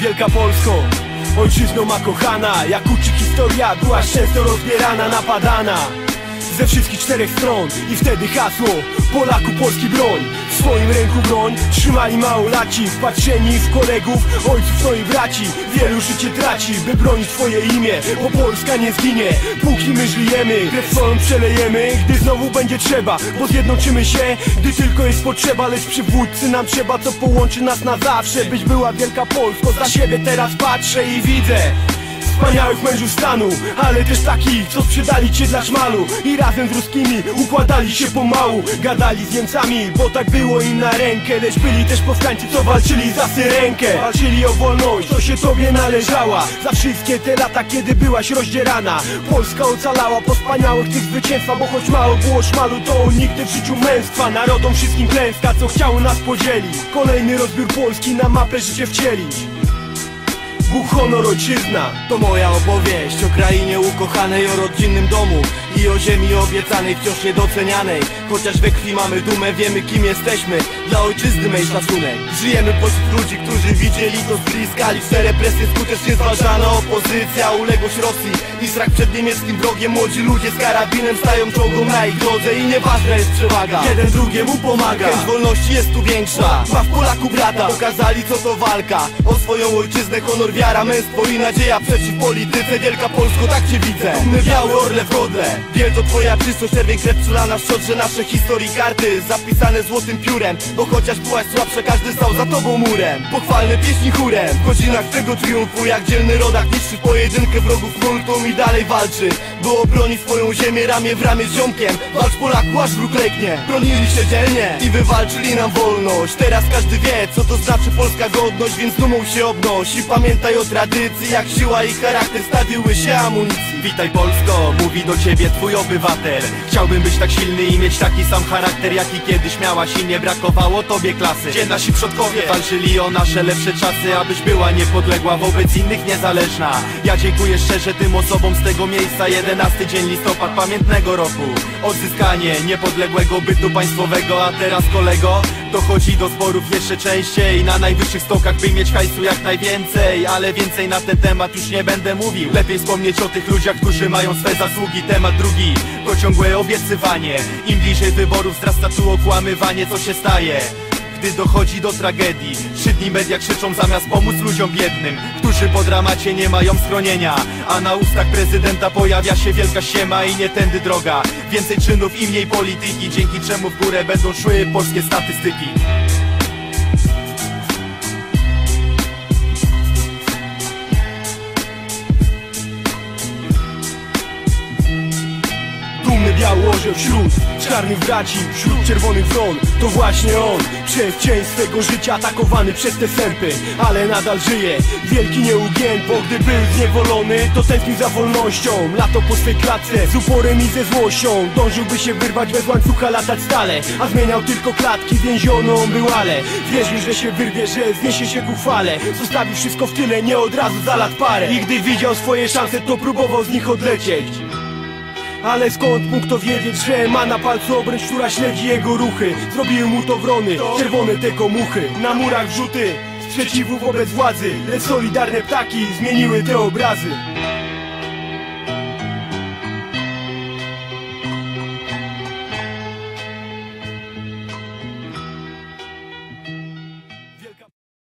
Wielka Polsko Ojczyzno ma kochana Jak uczy historia Byłaś często rozbierana, napadana Ze wszystkich czterech stron. I wtedy hasło Polaku polski broń. W swoim ręku broń Trzymali małolaci Wpatrzeni w kolegów Ojców, i braci. Wielu życie traci By bronić swoje imię Bo Polska nie zginie. Póki my żyjemy Krew swoją przelejemy. Gdy znowu będzie trzeba Bo zjednoczymy się. Gdy tylko jest potrzeba Lecz przywódcy nam trzeba Co połączy nas na zawsze. Byś była wielka Polsko Za siebie teraz patrzę i widzę Wspaniałych mężów stanu, ale też takich, co sprzedali cię dla szmalu I razem z ruskimi układali się pomału Gadali z Niemcami, bo tak było im na rękę Lecz byli też powstańcy, co walczyli za syrenkę. Walczyli o wolność, co się tobie należała. Za wszystkie te lata, kiedy byłaś rozdzierana Polska ocalała po wspaniałych tych zwycięstwa Bo choć mało było szmalu, to nigdy w życiu męstwa. Narodom wszystkim klęska, co chciały nas podzielić. Kolejny rozbiór Polski na mapę życie wcielić Bóg, honor, To moja opowieść o krainie ukochanej, o rodzinnym domu O ziemi obiecanej, wciąż niedocenianej. Chociaż we krwi mamy dumę, wiemy kim jesteśmy. Dla ojczyzny mej szacunek. Żyjemy pośród ludzi, którzy widzieli to z bliska Liczne represje skutecznie zwalczana opozycja Uległość Rosji. I strach przed niemieckim wrogiem Młodzi ludzie z karabinem stają czołgą na ich drodze. I nieważna jest przewaga, jeden drugiemu pomaga. Chęć wolności jest tu większa, ma w Polaku brata Pokazali co to walka, o swoją ojczyznę honor wiara, męstwo i nadzieja Przeciw polityce, wielka Polsko, tak cię widzę. Dumny biały orle w godle Wiel to twoja czystość, czerwień krew przelana w szczodrze Nasze historii karty, zapisane złotym piórem Bo chociaż byłaś słabsza, każdy stał za tobą murem. Pochwalne pieśni chórem W godzinach tego triumfu, jak dzielny rodak Niszczy pojedynkę wrogów multum i dalej walczy. By obronić swoją ziemię ramię w ramię z ziomkiem. Walcz Polaku, aż wróg legnie Bronili się dzielnie i wywalczyli nam wolność. Teraz każdy wie, co to znaczy polska godność Więc dumą się obnosi, pamiętaj o tradycji Jak siła i charakter stawiły się amunicji Witaj Polsko, mówi do ciebie twój obywatel. Chciałbym być tak silny i mieć taki sam charakter Jaki kiedyś miałaś i nie brakowało tobie klasy. Gdzie nasi przodkowie walczyli o nasze lepsze czasy Abyś była niepodległa, wobec innych niezależna. Ja dziękuję szczerze tym osobom z tego miejsca. 11 dzień listopad pamiętnego roku. Odzyskanie niepodległego bytu państwowego. A teraz kolego, dochodzi do sporów jeszcze częściej. Na najwyższych stokach by mieć hajsu jak najwięcej. Ale więcej na ten temat już nie będę mówił. Lepiej wspomnieć o tych ludziach, którzy mają swe zasługi. Temat drugi, to ciągłe obiecywanie. Im bliżej wyborów wzrasta tu okłamywanie Co się staje? Gdy dochodzi do tragedii Trzy dni media krzyczą zamiast pomóc ludziom biednym Którzy po dramacie nie mają schronienia. A na ustach prezydenta pojawia się wielka siema I nie tędy droga. Więcej czynów i mniej polityki Dzięki czemu w górę będą szły polskie statystyki Orzeł wśród czarnych braci Wśród czerwonych wron, to właśnie on Przez część swego życia atakowany przez te sępy. Ale nadal żyje, wielki nieugięty Bo gdy był zniewolony, to tęsknił za wolnością. Lato po swej klatce, z uporem i ze złością. Dążyłby się wyrwać bez łańcucha, latać stale. A zmieniał tylko klatki, więziony on był ale. Wierzył, że się wyrwie, że zniesie się ku fale Zostawił wszystko w tyle, nie od razu za lat parę. I gdy widział swoje szanse, to próbował z nich odlecieć ale skąd mógł to wiedzieć, że ma na palcu obręcz, która śledzi jego ruchy? Zrobiły mu to wrony, czerwone te komuchy. Na murach wrzuty, sprzeciwu wobec władzy Lecz solidarne ptaki zmieniły te obrazy